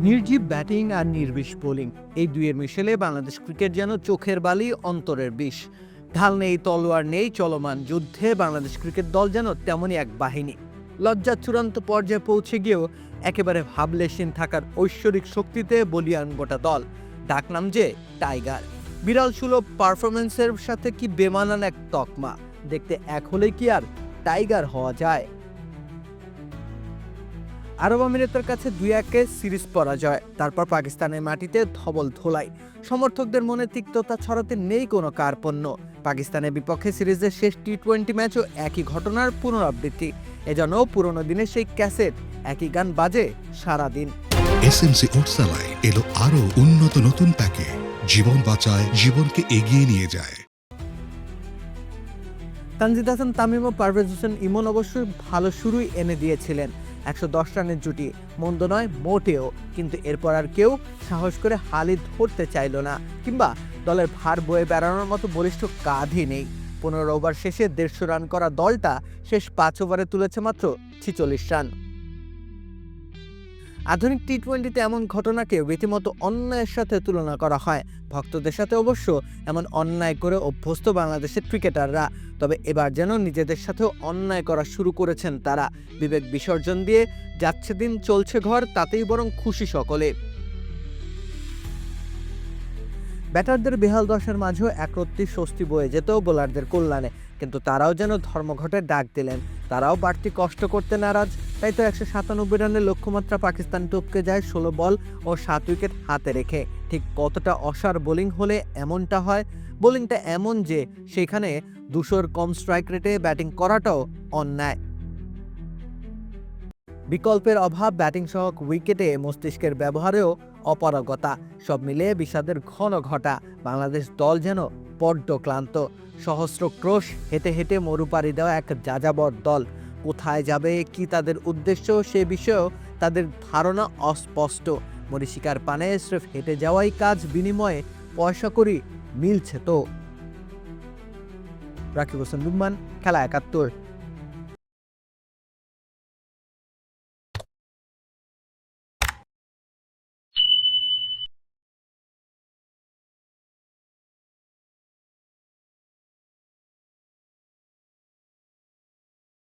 নির্জীব batting আর নির্বিষ bowling. এই দুইয়ের মিশেলে Bangladesh cricket যেন চোখের বালি, অন্তরের বিষ। ঢাল নেই, তলোয়ার নেই, চলমান যুদ্ধে বাংলাদেশ ক্রিকেট দল যেন তেমনই এক বাহিনী। লজ্জা চূড়ান্ত পর্যায়ে পৌঁছে গিয়েও একেবারে ভাবলেশীন থাকার ঐশ্বরিক শক্তিতে বলিয়ান গোটা দল। ডাকনাম যে টাইগার। বিড়াল সুলভ পারফরমেন্সের সাথে কি বেমানান এক তকমা? দেখতে এক হলে কি আর টাইগার হওয়া যায়? আরব আমিরাতের কাছে দুই একে সিরিজ পরাজয়, তারপর পাকিস্তানের মাটিতে ধবল ধোলাই। সমর্থকদের মনে তিক্ততা ছড়াতে নেই কোনো কার্পণ্য। পাকিস্তানের বিপক্ষে সিরিজের শেষ টি টোয়েন্টি ম্যাচও একই ঘটনার পুনরাবৃত্তি। এজন্য পুরনো দিনের সেই ক্যাসেট, একই গান বাজে সারাদিন। এসএমসি ওটসালাই এলো আরও উন্নত নতুন প্যাকে। জীবন বাঁচায়, জীবনকে এগিয়ে নিয়ে যায়। তানজিদ হাসান, তামিম ও পারভেজ হোসেন ইমন অবশ্যই ভালো শুরুই এনে দিয়েছিলেন। একশো দশ রানের জুটি, মন্দ নয়, মোটেও। কিন্তু এরপর আর কেউ সাহস করে হালি ধরতে চাইল না, কিংবা দলের ভার বয়ে বেড়ানোর মতো বলিষ্ঠ কাঁধই নেই। পনেরো ওভার শেষে দেড়শো রান করা দলটা শেষ পাঁচ ওভারে তুলেছে মাত্র ছিচল্লিশ রান। আধুনিক টি টোয়েন্টিতে এমন ঘটনাকে রীতিমতো অন্যায়ের সাথে তুলনা করা হয়। ভক্তদের সাথে অবশ্য এমন অন্যায় করে অভ্যস্ত বাংলাদেশের ক্রিকেটাররা। তবে এবার যেন নিজেদের সাথেও অন্যায় করা শুরু করেছেন তারা। বিবেক বিসর্জন দিয়ে যাচ্ছে দিন চলছে ঘর, তাতেই বরং খুশি সকলে। ব্যাটারদের বেহাল দশার মাঝেও একরত্তি স্বস্তি বয়ে যেত বোলারদের কল্যাণে। কিন্তু তারাও যেন ধর্মঘটের ডাক দিলেন। তারাও বাড়তি কষ্ট করতে নারাজ। তাই তো একশো সাতানব্বই রানের লক্ষ্যমাত্রা পাকিস্তান টপকে যায় ষোলো বল ও সাত উইকেট হাতে রেখে। ঠিক কতটা অসার বোলিং হলে এমনটা হয়? বোলিংটা এমন যে, সেখানে দুশোর কম স্ট্রাইক রেটে ব্যাটিং করাটাও অন্যায়। বিকল্পের অভাব ব্যাটিং সহ উইকেটে মস্তিষ্কের ব্যবহারেও অপারগতা। সব মিলিয়ে বিষাদের ঘন ঘটা। বাংলাদেশ দল যেন বড্ড ক্লান্ত। সহস্র ক্রোশ হেঁটে হেঁটে মরুপাড়ি দেওয়া এক যাযাবর দল। কোথায় যাবে, কি তাদের উদ্দেশ্য, সে বিষয়েও তাদের ধারণা অস্পষ্ট। মরিশিকার পানে স্রেফ হেঁটে যাওয়াই কাজ বিনিময়ে পয়সা করি মিলছে তো। রাকিব হোসেন রুম্মান খেলা একাত্তর।